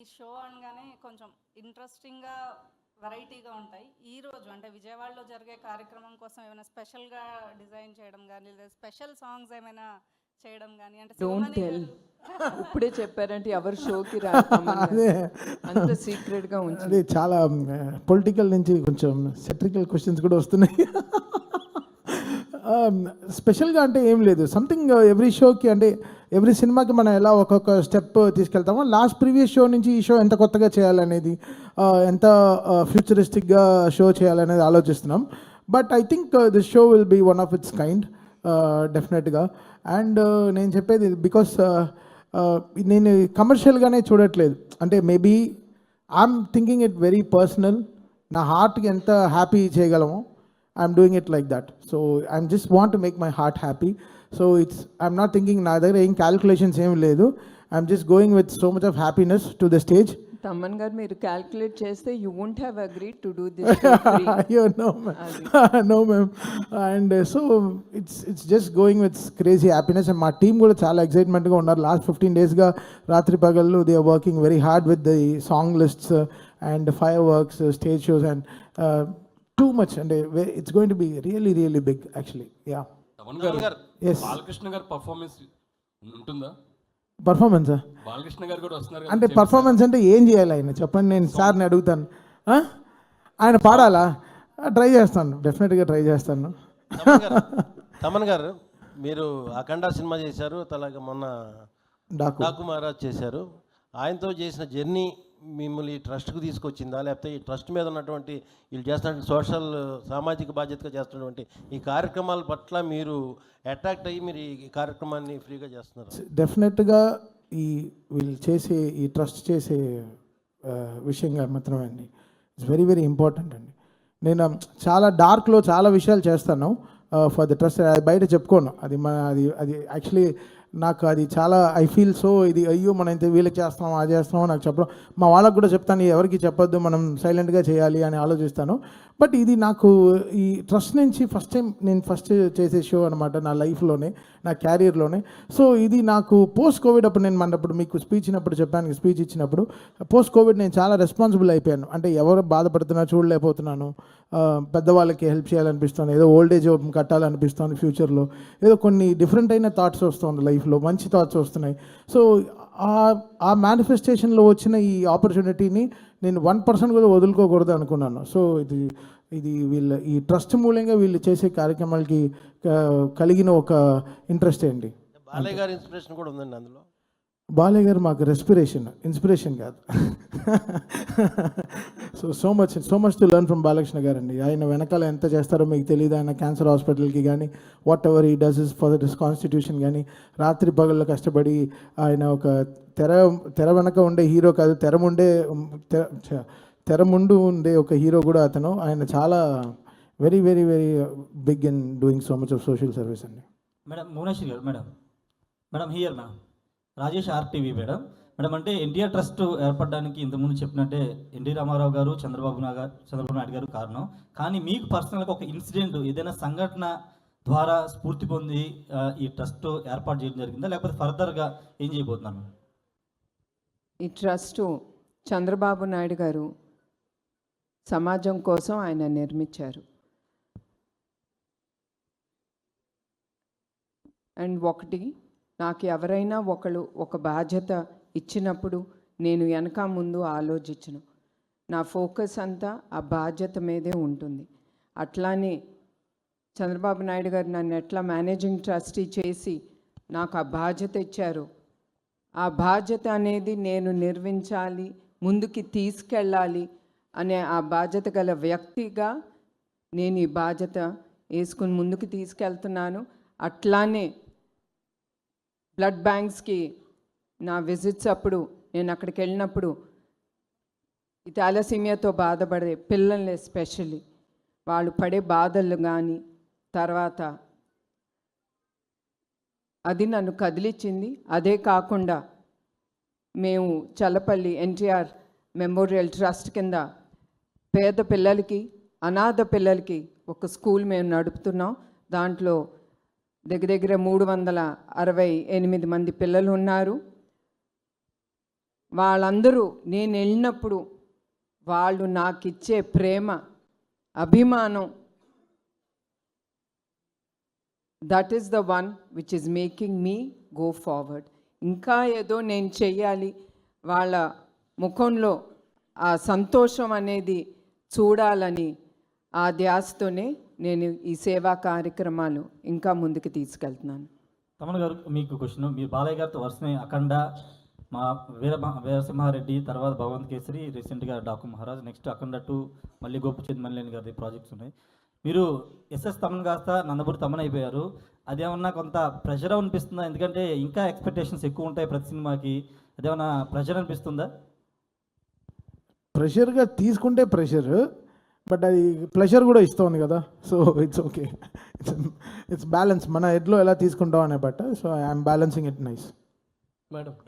ఈ షో అనగానే కొంచెం ఇంట్రెస్టింగ్గా వెరైటీగా ఉంటాయి. ఈ రోజు అంటే విజయవాడలో జరిగే కార్యక్రమం కోసం ఏమైనా స్పెషల్గా డిజైన్ చేయడం కానీ లేదా స్పెషల్ సాంగ్స్ ఏమైనా చేయడం కానీ అంటే డోంట్ టెల్ ఇప్పుడే చెప్పారంటే ఎవరి షోకి రా అంత సీక్రెట్గా ఉంచి. అదే చాలా పొలిటికల్ నుంచి కొంచెం సెట్రికల్ క్వశ్చన్స్ కూడా వస్తున్నాయి. స్పెషల్గా అంటే ఏం లేదు. సంథింగ్ ఎవ్రీ షోకి అంటే ఎవ్రీ సినిమాకి మనం ఎలా ఒక్కొక్క స్టెప్ తీసుకెళ్తామో లాస్ట్ ప్రీవియస్ షో నుంచి ఈ షో ఎంత కొత్తగా చేయాలనేది ఎంత ఫ్యూచరిస్టిక్గా షో చేయాలనేది ఆలోచిస్తున్నాం. But I think this show will be one of its kind డెఫినెట్గా. అండ్ నేను చెప్పేది బికాస్ నేను కమర్షియల్గానే చూడట్లేదు. అంటే maybe I'm thinking it very personal. నా హార్ట్కి ఎంత హ్యాపీ చేయగలమో I'm doing it like that. So I'm just want to make my heart happy. So it's I'm not thinking నా దగ్గర ఏం క్యాలిక్యులేషన్స్ ఏం లేదు. I'm just going with so much of happiness to the stage Thaman గారు మీరు calculate చేస్తే you won't have agree to do this అయ్యో no no ma'am and so it's it's just going with crazy happiness and మా team కూడా చాలా ఎక్సైట్మెంట్గా ఉన్నారు. Last fifteen డేస్గా రాత్రి పగళ్ళు they are working very hard with the song lists and fireworks stage shows and too much అంటే it's going to be really really big actually yeah Thaman గారు Yes. బాలకృష్ణ గారు పర్ఫార్మెన్స్ ఉంటుందా? పర్ఫార్మెన్స్ బాలకృష్ణ గారు కూడా వస్తున్నారు అంటే? పర్ఫార్మెన్స్ అంటే ఏం చేయాలి ఆయన? చెప్పండి నేను సార్ని అడుగుతాను. ఆ? ఆయన పాడాలా? ట్రై చేస్తాను. డెఫినెట్గా ట్రై చేస్తాను. తమన్ గారు తమన్ గారు మీరు అఖండ సినిమా చేశారు అలాగే మొన్న డాకు. డాకు మహారాజ్ చేశారు. ఆయనతో చేసిన జర్నీ మిమ్మల్ని ఈ ట్రస్ట్కు తీసుకొచ్చిందా? లేకపోతే ఈ ట్రస్ట్ మీద ఉన్నటువంటి వీళ్ళు చేస్తున్న సోషల్ సామాజిక బాధ్యతగా చేస్తున్నటువంటి ఈ కార్యక్రమాల పట్ల మీరు అట్రాక్ట్ అయ్యి మీరు ఈ కార్యక్రమాన్ని ఫ్రీగా చేస్తున్నారు. డెఫినెట్గా ఈ వీళ్ళు చేసే ఈ ట్రస్ట్ చేసే విషయంగా మాత్రమే అండి. ఇట్స్ వెరీ వెరీ ఇంపార్టెంట్ అండి. నేను చాలా డార్క్లో చాలా విషయాలు చేస్తాను. ఫర్ ద ట్రస్ట్ అది బయట చెప్పుకోను. అది మన అది అది యాక్చువల్లీ నాకు అది చాలా ఐ ఫీల్ సో ఇది అయ్యో మనం ఇంత వీళ్ళకి చేస్తున్నాం అది చేస్తున్నాం నాకు చెప్పడం. మా వాళ్ళకు కూడా చెప్తాను ఎవరికి చెప్పొద్దు మనం సైలెంట్గా చేయాలి అని ఆలోచిస్తాను. బట్ ఇది నాకు ఈ ట్రస్ట్ నుంచి ఫస్ట్ టైం నేను ఫస్ట్ చేసే షో అనమాట నా లైఫ్లోనే నా క్యారియర్లోనే. సో ఇది నాకు పోస్ట్ కోవిడ్ అప్పుడు నేను మనప్పుడు మీకు స్పీచ్ ఇచ్చినప్పుడు చెప్పాను స్పీచ్ ఇచ్చినప్పుడు. పోస్ట్ కోవిడ్ నేను చాలా రెస్పాన్సిబుల్ అయిపోయాను. అంటే ఎవరు బాధపడుతున్నా చూడలేకపోతున్నాను. పెద్దవాళ్ళకి హెల్ప్ చేయాలనిపిస్తుంది ఏదో ఓల్డ్ ఏజ్ హోమ్ కట్టాలనిపిస్తుంది ఫ్యూచర్లో ఏదో కొన్ని డిఫరెంట్ అయిన థాట్స్ వస్తుంది లైఫ్లో మంచి థాట్స్ వస్తున్నాయి. సో ఆ- ఆ మేనిఫెస్టేషన్లో వచ్చిన ఈ ఆపర్చునిటీని నేను వన్ పర్సెంట్ కూడా వదులుకోకూడదు అనుకున్నాను. సో ఇది ఇది వీళ్ళ ఈ ట్రస్ట్ మూలంగా వీళ్ళు చేసే కార్యక్రమాలకి కలిగిన ఒక ఇంట్రెస్ట్ అండి. బాలయ్య గారి ఇన్స్పిరేషన్ కూడా ఉందండి అందులో? బాలయ్య గారు మాకు రెస్పిరేషన్ ఇన్స్పిరేషన్ కాదు. So so much so much to learn from Balakrishna గారు అండి ఆయన వెనకాల ఎంత చేస్తారో మీకు తెలియదు ఆయన క్యాన్సర్ హాస్పిటల్కి కానీ whatever he does is for this constitution కానీ రాత్రి పగళ్ళు కష్టపడి ఆయన ఒక తెర తెర వెనక ఉండే హీరో కాదు. తెరముండే తెర తెర ముందు ఉండే ఒక హీరో కూడా అతను. ఆయన చాలా very very very big in doing so much of social service అండి. మేడం భువనేశ్వరి గారు madam. Madam here madam. Rajesh RTV madam. Madam అంటే ఎన్టీఆర్ ట్రస్ట్ ఏర్పడడానికి ఇంతకుముందు చెప్పినట్టే ఎన్టీ రామారావు గారు చంద్రబాబు నాయుడు చంద్రబాబు నాయుడు గారు కారణం. కానీ మీకు పర్సనల్గా ఒక ఇన్సిడెంట్ ఏదైనా సంఘటన ద్వారా స్ఫూర్తి పొంది ఈ ట్రస్ట్ ఏర్పాటు చేయడం జరిగిందా? లేకపోతే ఫర్దర్గా ఏం చేయబోతున్నాను ఈ ట్రస్ట్ చంద్రబాబు నాయుడు గారు సమాజం కోసం ఆయన నిర్మించారు. అండ్ ఒకటి నాకు ఎవరైనా ఒకళ్ళు ఒక బాధ్యత ఇచ్చినప్పుడు నేను వెనక ముందు ఆలోచించను. నా ఫోకస్ అంతా ఆ బాధ్యత మీదే ఉంటుంది. అట్లానే చంద్రబాబు నాయుడు గారు నన్ను ఎట్లా మేనేజింగ్ ట్రస్టీ చేసి నాకు ఆ బాధ్యత ఇచ్చారు. ఆ బాధ్యత అనేది నేను నిర్వహించాలి ముందుకి తీసుకెళ్ళాలి అనే ఆ బాధ్యత గల వ్యక్తిగా నేను ఈ బాధ్యత వేసుకుని ముందుకు తీసుకెళ్తున్నాను. అట్లానే బ్లడ్ బ్యాంక్స్కి నా విజిట్స్ అప్పుడు నేను అక్కడికి వెళ్ళినప్పుడు ఈ థాలసీమియాతో బాధపడే పిల్లల్ని ఎస్పెషల్లీ వాళ్ళు పడే బాధలు కానీ తర్వాత అది నన్ను కదిలిచ్చింది. అదే కాకుండా మేము చల్లపల్లి ఎన్టీఆర్ మెమోరియల్ ట్రస్ట్ కింద పేద పిల్లలకి అనాథ పిల్లలకి ఒక స్కూల్ మేము నడుపుతున్నాం. దాంట్లో దగ్గర దగ్గర మూడు వందల అరవై ఎనిమిది మంది పిల్లలు ఉన్నారు. వాళ్ళందరూ నేను వెళ్ళినప్పుడు వాళ్ళు నాకు ఇచ్చే ప్రేమ అభిమానం that is the one which is making me go forward ఇంకా ఏదో నేను చెయ్యాలి. వాళ్ళ ముఖంలో ఆ సంతోషం అనేది చూడాలని ఆ ధ్యాసతోనే నేను ఈ సేవా కార్యక్రమాలు ఇంకా ముందుకు తీసుకెళ్తున్నాను. తమన్ గారు మీకు క్వశ్చన్. మీ బాలయ్య గారితో వరుసనే అఖండ మా వీర వీరసింహారెడ్డి తర్వాత భగవంత్ కేసరి రీసెంట్గా డాకు మహారాజ్ నెక్స్ట్ అఖండ టూ మళ్ళీ గోపిచంద్ మల్లేని గారి ప్రాజెక్ట్స్ ఉన్నాయి. మీరు ఎస్ఎస్ తమన్ కాస్త నందమూరి తమన్ అయిపోయారు. అదేమన్నా కొంత ప్రెషర్ అనిపిస్తుందా? ఎందుకంటే ఇంకా ఎక్స్పెక్టేషన్స్ ఎక్కువ ఉంటాయి ప్రతి సినిమాకి. అదేమన్నా ప్రెషర్ అనిపిస్తుందా? ప్రెషర్గా తీసుకుంటే ప్రెషర్ బట్ అది ప్లెషర్ కూడా ఇస్తుంది కదా. So it's okay it's it's balance మన ఎడ్లో ఎలా తీసుకుంటాం అనే బట్ట so I'm balancing it nice madam